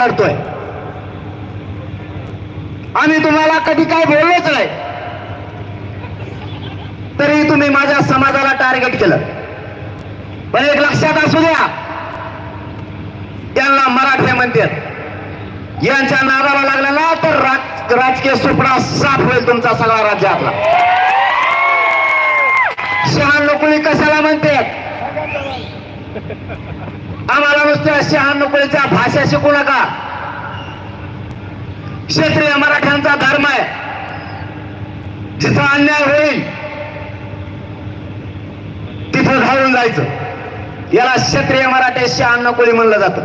लढतोय. आम्ही तुम्हाला कधी काय बोललोच नाही. तरी तुम्ही माझ्या समाजाला टार्गेट केलं. पण एक लक्षात असू द्या. त्यांना मराठे म्हणतात. यांच्या नादाला लागला ना तर राज- राजकीय सुपडा साफ होईल तुमचा सगळा राज्यातला शहाण नोकरी कशाला म्हणतात? आम्हाला नुसते शहाण नोकरीच्या भाषा शिकू नका. क्षेत्रीय मराठ्यांचा धर्म आहे. जिथं अन्याय होईल तिथं धावून जायचं. याला क्षत्रिय मराठे शहाण म्हणलं जात.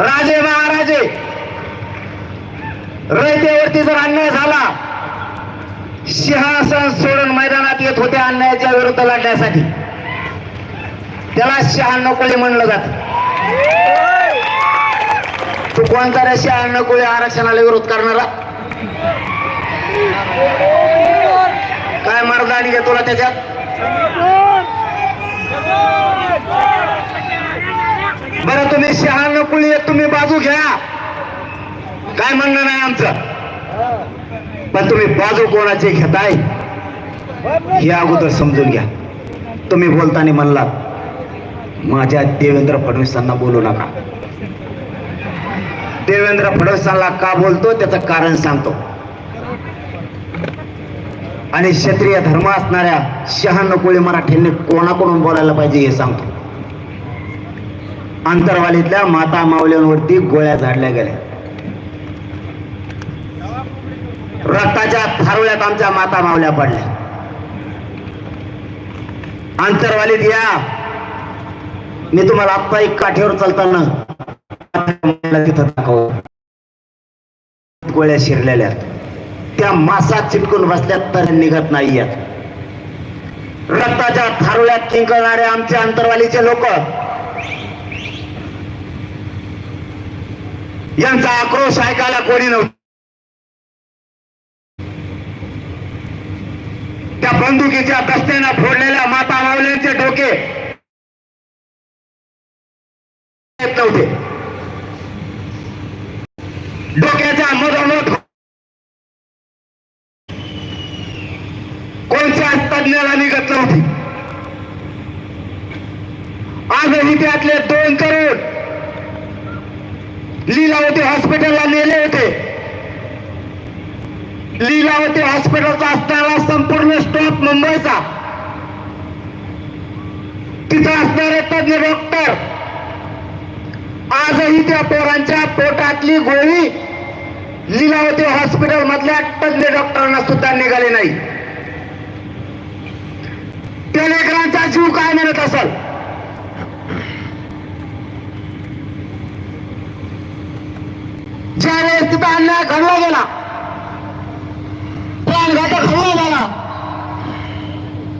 राजे महाराजे रयतेवरती जर अन्याय झाला सिंहासन सोडून मैदानात येत होते अन्यायाच्या विरुद्ध लढण्यासाठी. त्याला शहाण्णव कोळी म्हणलं जात. तू कोणता रे शहाण्णव कोळी आरक्षणाला विरोध करणारा? काय मर्दानी घे तुला त्याच्यात? बरं तुम्ही शहाण्णव कुळी तुम्ही बाजू घ्या. काय म्हणणं नाही आमचं? पण तुम्ही बाजू कोणाची घेताय? हे अगोदर समजून घ्या. तुम्ही बोलताना म्हणलात माझ्या देवेंद्र फडणवीसांना बोलू नका. देवेंद्र फडणवीसांना का बोलतो? त्याचं कारण सांगतो. आणि क्षत्रिय धर्म असणाऱ्या शहाण्णव कोळी मराठ्यांनी कोणाकडून बोलायला पाहिजे हे सांगतो. अंतरवालीतल्या माता माऊल्यांवरती गोळ्या झाडल्या गेल्या. रक्ताच्या थारुळ्यात आमच्या माता मावल्या पडल्या. अंतरवालीत या मी तुम्हाला आत्ता एक काठीवर चालताना तिथं दाखव गोळ्या शिरलेल्या त्या मासा चिटकून बसल्यात तर निघत नाही रक्ताच्या थारुळ्यात किंकळणारे आमचे अंतरवालीचे लोक. यांचा आक्रोश ऐकायला कोणी नव्हतं. त्या बंदुकीच्या दस्त्यानं फोडलेल्या माता मावल्यांचे डोके येत नव्हते. डोक्याच्या मधोमध कोणत्या तज्ञाला निघत नव्हती. आजही त्यातले दोन तरुण लीलावती हॉस्पिटलला नेले होते. लीलावती हॉस्पिटलचा असणारा संपूर्ण स्टॉप मुंबईचा. तिथं असणारे तज्ञ डॉक्टर आजही त्या पोरांच्या पोटातली गोळी लिलावती हॉस्पिटल मधल्या तज्ञ डॉक्टरांना सुद्धा निघाले नाही. त्या लेकरांचा जीव काय म्हणत असेल? ज्यावेळेस तिथं अन्याय घडला गेला प्राणघातक हल्ला झाला